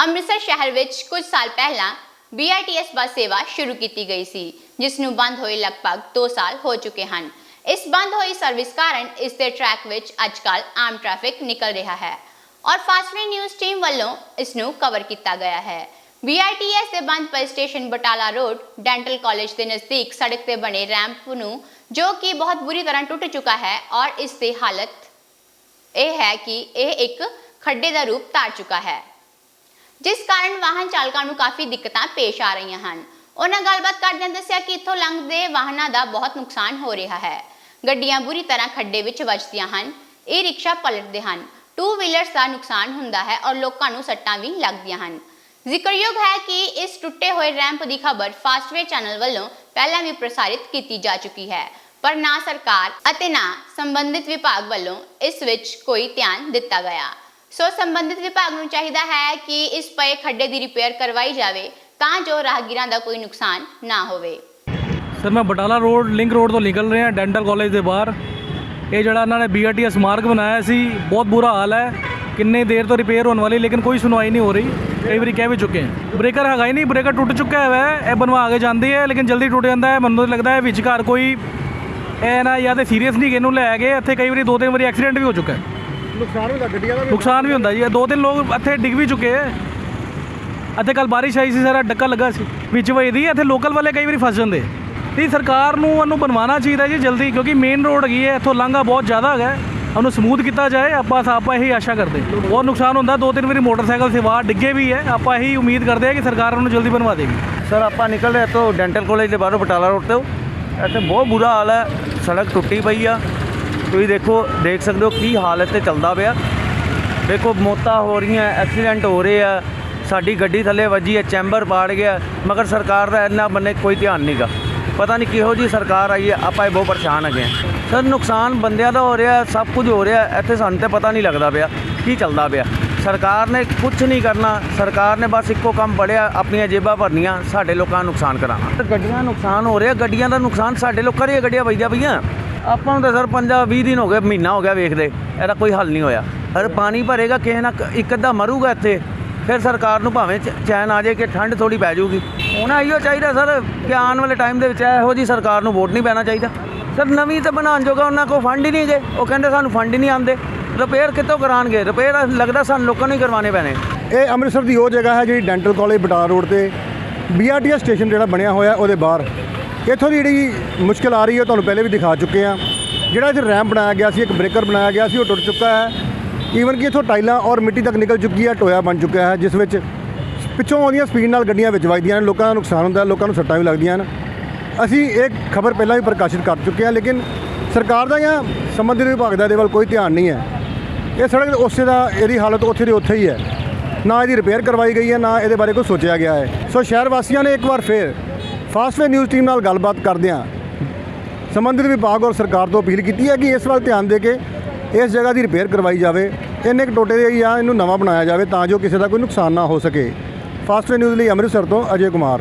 ਅੰਮ੍ਰਿਤਸਰ ਸ਼ਹਿਰ ਵਿੱਚ ਕੁਝ ਸਾਲ ਪਹਿਲਾਂ BRTS ਬੱਸ ਸੇਵਾ ਸ਼ੁਰੂ ਕੀਤੀ ਗਈ ਸੀ ਜਿਸ ਨੂੰ ਬੰਦ ਹੋਏ ਲਗਭਗ 2 ਸਾਲ ਹੋ ਚੁੱਕੇ ਹਨ। ਇਸ ਬੰਦ ਹੋਈ ਸਰਵਿਸ ਕਾਰਨ ਇਸ ਦੇ ਟਰੈਕ ਵਿੱਚ ਅੱਜਕੱਲ ਆਮ ਟ੍ਰੈਫਿਕ ਨਿਕਲ ਰਿਹਾ ਹੈ ਔਰ ਫਾਸਟਵੇ ਨਿਊਜ਼ ਟੀਮ ਵੱਲੋਂ ਇਸ ਨੂੰ ਕਵਰ ਕੀਤਾ ਗਿਆ ਹੈ। BRTS ਦੇ ਬੰਦ ਪਏ station Batala road, dental college ਦੇ ਨਜ਼ਦੀਕ ਸੜਕ ਤੇ ਬਣੇ ਰੈਂਪ ਨੂੰ, ਜੋ ਕਿ ਬਹੁਤ ਬੁਰੀ ਤਰ੍ਹਾਂ ਟੁੱਟ ਚੁੱਕਾ ਹੈ ਔਰ ਇਸ ਦੀ ਹਾਲਤ ਇਹ ਹੈ ਕਿ ਇਹ ਇੱਕ ਖੱਡੇ ਦਾ ਰੂਪ ਧਾਰ ਚੁੱਕਾ ਹੈ। ਜਿਸ ਕਾਰਨ ਵਾਹਨ ਚਾਲਕਾਂ ਨੂੰ ਕਾਫੀ ਦਿੱਕਤਾਂ ਪੇਸ਼ ਆ ਰਹੀਆਂ ਹਨ। ਉਹਨਾਂ ਗੱਲਬਾਤ ਕਰਦਿਆਂ ਦੱਸਿਆ ਕਿ ਇੱਥੋਂ ਲੰਘਦੇ ਵਾਹਨਾਂ ਦਾ ਬਹੁਤ ਨੁਕਸਾਨ ਹੋ ਰਿਹਾ ਹੈ। ਗੱਡੀਆਂ ਬੁਰੀ ਤਰ੍ਹਾਂ ਖੱਡੇ ਵਿੱਚ ਵੱਜਦੀਆਂ ਹਨ। ਇਹ ਰਿਕਸ਼ਾ ਪਲਟਦੇ ਹਨ। ਟੂ ਵੀਲਰਸ ਦਾ ਨੁਕਸਾਨ ਹੁੰਦਾ ਹੈ ਔਰ ਲੋਕਾਂ ਨੂੰ ਸੱਟਾਂ ਵੀ ਲੱਗਦੀਆਂ ਹਨ। ਜ਼ਿਕਰਯੋਗ ਹੈ ਕਿ ਇਸ ਟੁੱਟੇ ਹੋਏ ਰੈਂਪ ਦੀ ਖਬਰ ਫਾਸਟਵੇ ਚੈਨਲ ਵੱਲੋਂ ਪਹਿਲਾਂ ਵੀ ਪ੍ਰਸਾਰਿਤ ਕੀਤੀ ਜਾ ਚੁੱਕੀ ਹੈ। ਪਰ ਨਾ ਸਰਕਾਰ ਅਤੇ ਨਾ ਸੰਬੰਧਿਤ ਵਿਭਾਗ ਵੱਲੋਂ ਇਸ ਵਿੱਚ ਕੋਈ ਧਿਆਨ ਦਿੱਤਾ ਗਿਆ। ਸੋ ਸੰਬੰਧਿਤ ਵਿਭਾਗ ਨੂੰ ਚਾਹੀਦਾ ਹੈ ਕਿ ਇਸ ਪਏ ਖੱਡੇ ਦੀ ਰਿਪੇਅਰ ਕਰਵਾਈ ਜਾਵੇ ਤਾਂ ਜੋ ਰਾਹਗੀਰਾਂ ਦਾ ਕੋਈ ਨੁਕਸਾਨ ਨਾ ਹੋਵੇ। ਸਰ, ਮੈਂ ਬਟਾਲਾ ਰੋਡ, ਲਿੰਕ ਰੋਡ ਤੋਂ ਨਿਕਲ ਰਿਹਾ, ਡੈਂਟਲ ਕਾਲਜ ਦੇ ਬਾਹਰ। ਇਹ ਜਿਹੜਾ ਇਹਨਾਂ ਨੇ ਬੀਆਰਟੀਐਸ ਮਾਰਗ ਬਣਾਇਆ ਸੀ, ਬਹੁਤ ਬੁਰਾ ਹਾਲ ਹੈ। ਕਿੰਨੇ ਦੇਰ ਤੋਂ ਰਿਪੇਅਰ ਹੋਣ ਵਾਲੀ, ਲੇਕਿਨ ਕੋਈ ਸੁਣਵਾਈ ਨਹੀਂ ਹੋ ਰਹੀ। ਕਈ ਵਾਰੀ ਕਹਿ ਵੀ ਚੁੱਕੇ ਹਾਂ। ਬ੍ਰੇਕਰ ਹੈਗਾ ਹੀ ਨਹੀਂ ਬ੍ਰੇਕਰ ਟੁੱਟ ਚੁੱਕਾ ਹੈ, ਇਹ ਬਣਵਾ ਕੇ ਜਾਂਦੀ ਹੈ, ਲੇਕਿਨ ਜਲਦੀ ਟੁੱਟ ਜਾਂਦਾ ਹੈ। ਮੈਨੂੰ ਲੱਗਦਾ ਹੈ ਵਿਚਕਾਰ ਕੋਈ ਇਹ ਨਾ ਜਾਂ ਤੇ ਸੀਰੀਅਸ ਨਹੀਂ ਇਹਨੂੰ ਲੈ ਗਏ ਇੱਥੇ ਕਈ ਵਾਰੀ ਦੋ ਤਿੰਨ ਵਾਰੀ ਐਕਸੀਡੈਂਟ ਵੀ ਹੋ ਚੁੱਕਾ ਹੈ। ਨੁਕਸਾਨ ਹੁੰਦਾ ਗੱਡੀਆਂ ਦਾ ਵੀ ਨੁਕਸਾਨ ਵੀ ਹੁੰਦਾ ਜੀ ਇਹ ਦੋ ਤਿੰਨ ਲੋਕ ਇੱਥੇ ਡਿੱਗ ਵੀ ਚੁੱਕੇ ਹੈ ਇੱਥੇ ਕੱਲ ਬਾਰਿਸ਼ ਆਈ ਸੀ ਸਾਰਾ ਡੱਕਾ ਲੱਗਾ ਸੀ ਵਿੱਚ ਵਜਦੀ ਇੱਥੇ ਲੋਕਲ ਵਾਲੇ ਕਈ ਵਾਰੀ ਫਸ ਜਾਂਦੇ ਤੇ ਸਰਕਾਰ ਨੂੰ ਉਹਨੂੰ ਬਣਵਾਉਣਾ ਚਾਹੀਦਾ ਜੀ ਜਲਦੀ ਕਿਉਂਕਿ ਮੇਨ ਰੋਡ ਹੈਗੀ ਹੈ ਇੱਥੋਂ ਲਾਂਘਾ ਬਹੁਤ ਜ਼ਿਆਦਾ ਹੈਗਾ ਉਹਨੂੰ ਸਮੂਥ ਕੀਤਾ ਜਾਏ ਆਪਾਂ ਆਪਾਂ ਇਹੀ ਆਸ਼ਾ ਕਰਦੇ ਬਹੁਤ ਨੁਕਸਾਨ ਹੁੰਦਾ ਦੋ ਤਿੰਨ ਵਾਰੀ ਮੋਟਰਸਾਈਕਲ ਸਵਾਰ ਡਿੱਗੇ ਵੀ ਹੈ ਆਪਾਂ ਇਹੀ ਉਮੀਦ ਕਰਦੇ ਹਾਂ ਕਿ ਸਰਕਾਰ ਉਹਨੂੰ ਜਲਦੀ ਬਣਵਾ ਦੇਗੀ। ਸਰ ਆਪਾਂ ਨਿਕਲ ਰਹੇ ਤੋਂ ਡੈਂਟਲ ਕਾਲਜ ਦੇ ਬਾਹਰੋਂ ਬਟਾਲਾ ਰੋਡ ਤੋਂ। ਇੱਥੇ ਬਹੁਤ ਬੁਰਾ ਹਾਲ ਹੈ ਸੜਕ ਟੁੱਟੀ ਪਈ ਆ। ਤੁਸੀਂ ਦੇਖੋ, ਦੇਖ ਸਕਦੇ ਹੋ ਕੀ ਹਾਲਤ ਤੇ ਚੱਲਦਾ ਪਿਆ। ਦੇਖੋ, ਮੌਤਾਂ ਹੋ ਰਹੀਆਂ, ਐਕਸੀਡੈਂਟ ਹੋ ਰਹੇ ਆ। ਸਾਡੀ ਗੱਡੀ ਥੱਲੇ ਵੱਜੀ ਹੈ ਚੈਂਬਰ ਪਾੜ ਗਿਆ। ਮਗਰ ਸਰਕਾਰ ਦਾ ਇੰਨਾ ਬੰਨੇ ਕੋਈ ਧਿਆਨ ਨਹੀਂਗਾ ਪਤਾ ਨਹੀਂ ਕਿਹੋ ਜੀ ਸਰਕਾਰ ਆਈ ਹੈ ਆਪਾਂ ਇਹ ਬਹੁਤ ਪਰੇਸ਼ਾਨ ਹੈਗੇ ਹਾਂ ਸਰ, ਨੁਕਸਾਨ ਬੰਦਿਆਂ ਦਾ ਹੋ ਰਿਹਾ, ਸਭ ਕੁਝ ਹੋ ਰਿਹਾ। ਇੱਥੇ ਸਾਨੂੰ ਤੇ ਪਤਾ ਨਹੀਂ ਲੱਗਦਾ ਪਿਆ ਕੀ ਚੱਲਦਾ ਪਿਆ। ਸਰਕਾਰ ਨੇ ਕੁਝ ਨਹੀਂ ਕਰਨਾ, ਸਰਕਾਰ ਨੇ ਬਸ ਇੱਕੋ ਕੰਮ ਪੜਿਆ, ਆਪਣੀਆਂ ਜੇਬਾਂ ਭਰਨੀਆਂ, ਸਾਡੇ ਲੋਕਾਂ ਨੂੰ ਨੁਕਸਾਨ ਕਰਾਉਣਾ। ਤੇ ਗੱਡੀਆਂ ਦਾ ਨੁਕਸਾਨ ਹੋ ਰਿਹਾ, ਗੱਡੀਆਂ ਦਾ ਨੁਕਸਾਨ ਸਾਡੇ ਲੋਕਾਂ ਦੀਆਂ ਗੱਡੀਆਂ ਵੱਜਦੀਆਂ ਪਈਆਂ। ਆਪਾਂ ਨੂੰ ਤਾਂ ਸਰ ਪੰਜਾ 20 ਦਿਨ ਹੋ ਗਏ, ਮਹੀਨਾ ਹੋ ਗਿਆ ਵੇਖਦੇ। ਇਹਦਾ ਕੋਈ ਹੱਲ ਨਹੀਂ ਹੋਇਆ। ਹਰ ਪਾਣੀ ਭਰੇਗਾ, ਕਿਸੇ ਨਾ ਇੱਕ ਅੱਧਾ ਮਰੂਗਾ ਇੱਥੇ। ਫਿਰ ਸਰਕਾਰ ਨੂੰ ਭਾਵੇਂ ਚੈਨ ਆ ਜਾਏ ਕਿ ਠੰਡ ਥੋੜੀ ਪੈ ਜਾਊਗੀ। ਹੁਣ ਆਈਓ ਚਾਹੀਦਾ ਸਰ, ਕਿ ਆਉਣ ਵਾਲੇ ਟਾਈਮ ਦੇ ਵਿੱਚ ਇਹੋ ਜੀ ਸਰਕਾਰ ਨੂੰ ਵੋਟ ਨਹੀਂ ਪੈਣਾ ਚਾਹੀਦਾ। ਸਰ ਨਵੀਂ ਤਾਂ ਬਣਾਉਣ ਜੋਗਾ ਉਹਨਾਂ ਕੋਲ ਫੰਡ ਹੀ ਨਹੀਂ ਗਏ ਉਹ ਕਹਿੰਦੇ ਸਾਨੂੰ ਫੰਡ ਹੀ ਨਹੀਂ ਆਉਂਦੇ। ਰਿਪੇਅਰ ਕਿੱਥੋਂ ਕਰਾਣਗੇ ਰਿਪੇਅਰ ਲੱਗਦਾ ਸਾਨੂੰ ਲੋਕਾਂ ਨੂੰ ਹੀ ਕਰਵਾਉਣੇ ਪੈਣੇ। ਇਹ ਅੰਮ੍ਰਿਤਸਰ ਦੀ ਉਹ ਜਗ੍ਹਾ ਹੈ ਜਿਹੜੀ ਡੈਂਟਲ ਕਾਲਜ ਬਟਾਲਾ ਰੋਡ ਤੇ। ਬੀਆਰਟੀਐਸ ਸਟੇਸ਼ਨ ਜਿਹੜਾ ਬਣਿਆ ਹੋਇਆ, ਉਹਦੇ ਬਾਹਰ। ਇੱਥੋਂ ਦੀ ਜਿਹੜੀ ਮੁਸ਼ਕਲ ਆ ਰਹੀ ਹੈ, ਉਹ ਤੁਹਾਨੂੰ ਪਹਿਲੇ ਵੀ ਦਿਖਾ ਚੁੱਕੇ ਆ ਜਿਹੜਾ ਇੱਥੇ ਰੈਂਪ ਬਣਾਇਆ ਗਿਆ ਸੀ, ਇੱਕ ਬ੍ਰੇਕਰ ਬਣਾਇਆ ਗਿਆ ਸੀ, ਉਹ ਟੁੱਟ ਚੁੱਕਾ ਹੈ। ਈਵਨ ਕਿ ਇੱਥੋਂ ਟਾਈਲਾਂ ਔਰ ਮਿੱਟੀ ਤੱਕ ਨਿਕਲ ਚੁੱਕੀ ਹੈ, ਟੋਇਆ ਬਣ ਚੁੱਕਿਆ ਹੈ, ਜਿਸ ਵਿੱਚ ਪਿੱਛੋਂ ਆਉਂਦੀਆਂ ਸਪੀਡ ਨਾਲ ਗੱਡੀਆਂ ਵਿੱਚ ਵੱਜਦੀਆਂ ਨੇ ਲੋਕਾਂ ਦਾ ਨੁਕਸਾਨ ਹੁੰਦਾ, ਲੋਕਾਂ ਨੂੰ ਸੱਟਾਂ ਵੀ ਲੱਗਦੀਆਂ ਹਨ। ਅਸੀਂ ਇਹ ਖਬਰ ਪਹਿਲਾਂ ਵੀ ਪ੍ਰਕਾਸ਼ਿਤ ਕਰ ਚੁੱਕੇ ਹਾਂ, ਲੇਕਿਨ ਸਰਕਾਰ ਦਾ ਜਾਂ ਸੰਬੰਧਿਤ ਵਿਭਾਗ ਦਾ ਇਹਦੇ ਵੱਲ ਕੋਈ ਧਿਆਨ ਨਹੀਂ ਹੈ। ਇਹ ਸੜਕ ਉਸੇ ਦਾ, ਇਹਦੀ ਹਾਲਤ ਉੱਥੇ ਦੀ ਉੱਥੇ ਹੀ ਹੈ। ਨਾ ਇਹਦੀ ਰਿਪੇਅਰ ਕਰਵਾਈ ਗਈ ਹੈ, ਨਾ ਇਹਦੇ ਬਾਰੇ ਕੋਈ ਸੋਚਿਆ ਗਿਆ ਹੈ। ਸੋ ਸ਼ਹਿਰ ਵਾਸੀਆਂ ਨੇ ਇੱਕ ਵਾਰ ਫੇਰ ਫਾਸਟਵੇ ਨਿਊਜ਼ ਟੀਮ ਨਾਲ ਗੱਲਬਾਤ ਕਰਦਿਆਂ ਸੰਬੰਧਿਤ ਵਿਭਾਗ ਔਰ ਸਰਕਾਰ ਤੋਂ ਅਪੀਲ ਕੀਤੀ ਹੈ ਕਿ ਇਸ ਵੱਲ ਧਿਆਨ ਦੇ ਕੇ ਇਸ ਜਗ੍ਹਾ ਦੀ ਰਿਪੇਅਰ ਕਰਵਾਈ ਜਾਵੇ, ਇੰਨੇ ਕੁ ਟੋਟੇ ਦੇ ਜਾਂ ਇਹਨੂੰ ਨਵਾਂ ਬਣਾਇਆ ਜਾਵੇ ਤਾਂ ਜੋ ਕਿਸੇ ਦਾ ਕੋਈ ਨੁਕਸਾਨ ਨਾ ਹੋ ਸਕੇ। ਫਾਸਟਵੇ ਨਿਊਜ਼ ਲਈ ਅੰਮ੍ਰਿਤਸਰ ਤੋਂ ਅਜੇ ਕੁਮਾਰ।